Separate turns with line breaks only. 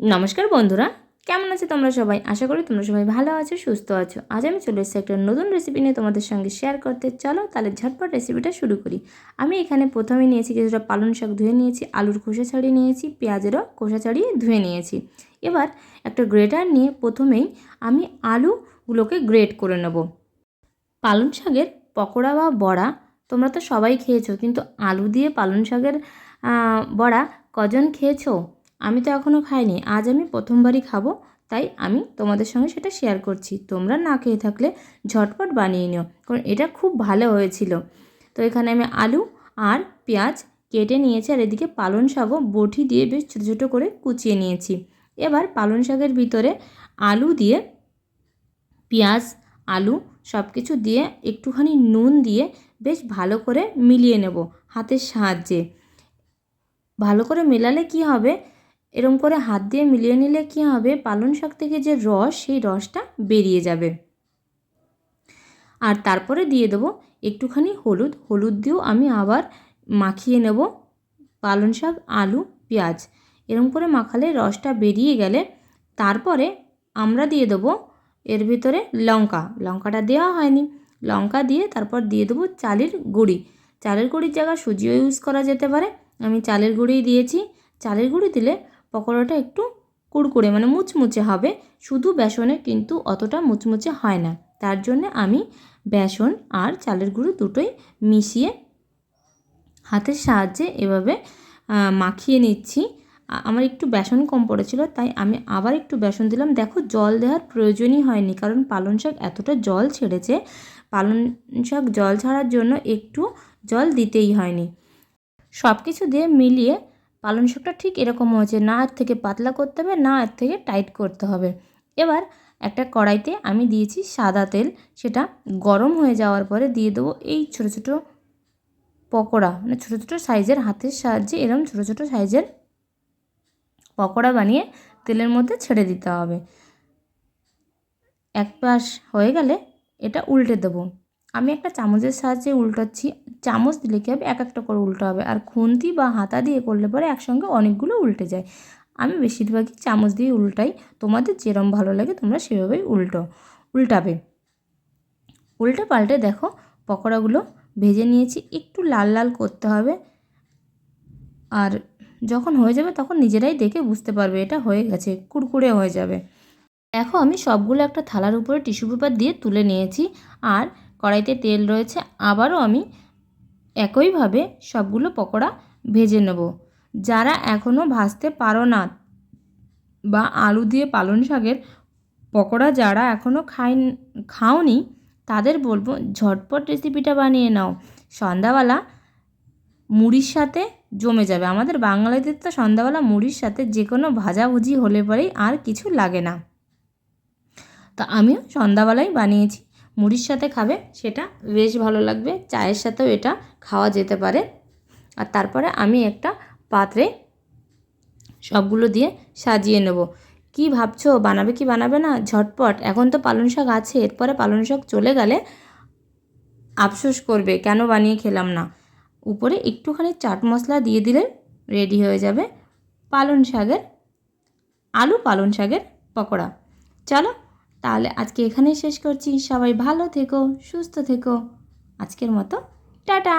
নমস্কার বন্ধুরা, কেমন আছে তোমরা সবাই? আশা করি তোমরা সবাই ভালো আছো, সুস্থ আছো। আজ আমি চলে এসেছি একটা নতুন রেসিপি নিয়ে তোমাদের সঙ্গে শেয়ার করতে। চলো তাহলে ঝটপট রেসিপিটা শুরু করি। আমি এখানে প্রথমে নিয়েছি কিছুটা পালং শাক ধুয়ে নিয়েছি, আলুর খোসা ছাড়িয়ে নিয়েছি, পেঁয়াজেরও খোসা ছাড়িয়ে ধুয়ে নিয়েছি। এবার একটা গ্রেটার নিয়ে প্রথমেই আমি আলুগুলোকে গ্রেট করে নেব। পালং শাকের পকোড়া বা বড়া তোমরা তো সবাই খেয়েছো, কিন্তু আলু দিয়ে পালং শাকের বড়া কজন খেয়েছো? আমি তো এখনও খাইনি, আজ আমি প্রথমবারই খাব, তাই আমি তোমাদের সঙ্গে সেটা শেয়ার করছি। তোমরা না খেয়ে থাকলে ঝটপট বানিয়ে নিও, কারণ এটা খুব ভালো হয়েছিল। তো এখানে আমি আলু আর পেঁয়াজ কেটে নিয়েছি, আর এদিকে পালং শাকও বটি দিয়ে বেশ ছোটো ছোটো করে কুচিয়ে নিয়েছি। এবার পালং শাকের ভিতরে আলু দিয়ে পেঁয়াজ, আলু সব কিছু দিয়ে একটুখানি নুন দিয়ে বেশ ভালো করে মিলিয়ে নেব হাতের সাহায্যে। ভালো করে মেলালে কি হবে? এরম করে হাত দিয়ে মিলিয়ে নিলে কি হবে? পালং শাক থেকে যে রস, সেই রসটা বেরিয়ে যাবে। আর তারপরে দিয়ে দেবো একটুখানি হলুদ। হলুদ দিয়েও আমি আবার মাখিয়ে নেব পালং শাক, আলু, পেঁয়াজ। এরম করে মাখালে রসটা বেরিয়ে গেলে তারপরে আমরা দিয়ে দেবো এর ভিতরে লঙ্কা। লঙ্কাটা দেওয়া হয়নি। লঙ্কা দিয়ে তারপর দিয়ে দেবো চালের গুঁড়ি। চালের গুঁড়ির জায়গায় সুজিও ইউজ করা যেতে পারে। আমি চালের গুঁড়িই দিয়েছি। চালের গুঁড়ি দিলে পকোড়াটা একটু কুড়কুড়ে মানে মুচমুচে হবে। শুধু বেসনে কিন্তু অতটা মুচমুচে হয় না। তার জন্য আমি বেসন আর চালের গুঁড়ো দুটোই মিশিয়ে হাতের সাহায্যে এভাবে মাখিয়ে নিচ্ছি। আমার একটু বেসন কম পড়েছিল, তাই আমি আবার একটু বেসন দিলাম। দেখো, জল দেওয়ার প্রয়োজনই হয়নি, কারণ পালং শাক এতটা জল ছেড়েছে। পালং শাক জল ছাড়ার জন্য একটু জল দিতেই হয়নি। সব কিছু দিয়ে মিলিয়ে পালং শাকটা ঠিক এরকম হয়েছে না এর থেকে পাতলা করতে হবে, না এর থেকে টাইট করতে হবে। এবার একটা কড়াইতে আমি দিয়েছি সাদা তেল, সেটা গরম হয়ে যাওয়ার পরে দিয়ে দেবো এই ছোটো ছোটো পকোড়া। মানে ছোটো ছোটো সাইজের হাতের সাহায্যে এরকম ছোটো ছোটো সাইজের পকোড়া বানিয়ে তেলের মধ্যে ছেড়ে দিতে হবে। এক পাশ হয়ে গেলে এটা উল্টে দেবো। আমি একটা চামচের সাহায্যে উল্টাচ্ছি। চামচ দিলে কী হবে? এক একটা করে উল্টো হবে। আর খুন্তি বা হাতা দিয়ে করলে পরে একসঙ্গে অনেকগুলো উল্টে যায়। আমি বেশিরভাগই চামচ দিয়ে উল্টাই। তোমাদের যেরম ভালো লাগে তোমরা সেভাবেই উল্টো, উল্টাবে। উল্টে পাল্টে দেখো পকোড়াগুলো ভেজে নিয়েছি। একটু লাল লাল করতে হবে। আর যখন হয়ে যাবে তখন নিজেরাই দেখে বুঝতে পারবে এটা হয়ে গেছে, কুড়কুড়ে হয়ে যাবে। দেখো আমি সবগুলো একটা থালার উপরে টিস্যু পেপার দিয়ে তুলে নিয়েছি। আর কড়াইতে তেল রয়েছে, আবারও আমি একইভাবে সবগুলো পকোড়া ভেজে নেব। যারা এখনও ভাজতে পারো না বা আলু দিয়ে পালং শাকের পকোড়া যারা এখনও খাই, খাওনি, তাদের বলব ঝটপট রেসিপিটা বানিয়ে নাও। সন্ধ্যাবেলা মুড়ির সাথে জমে যাবে। আমাদের বাঙালিদের তো সন্ধ্যাবেলা মুড়ির সাথে যে কোনো ভাজাভুজি হলে পরেই আর কিছু লাগে না। তা আমিও সন্ধ্যাবেলায় বানিয়েছি। মুড়ির সাথে খাবে, সেটা বেশ ভালো লাগবে। চায়ের সাথেও এটা খাওয়া যেতে পারে। আর তারপরে আমি একটা পাত্রে সবগুলো দিয়ে সাজিয়ে নেব। কি ভাবছ? বানাবে কি বানাবে না? ঝটপট। এখন তো পালং শাক আছে, এরপরে পালং শাক চলে গেলে আফসোস করবে, কেন বানিয়ে খেলাম না? উপরে একটুখানি চাট মশলা দিয়ে দিলে রেডি হয়ে যাবে পালং শাকের, আলু পালং শাকের পকোড়া। চলো তাহলে আজকে এখানেই শেষ করছি। সবাই ভালো থেকো সুস্থ থেকো। আজকের মতো টাটা!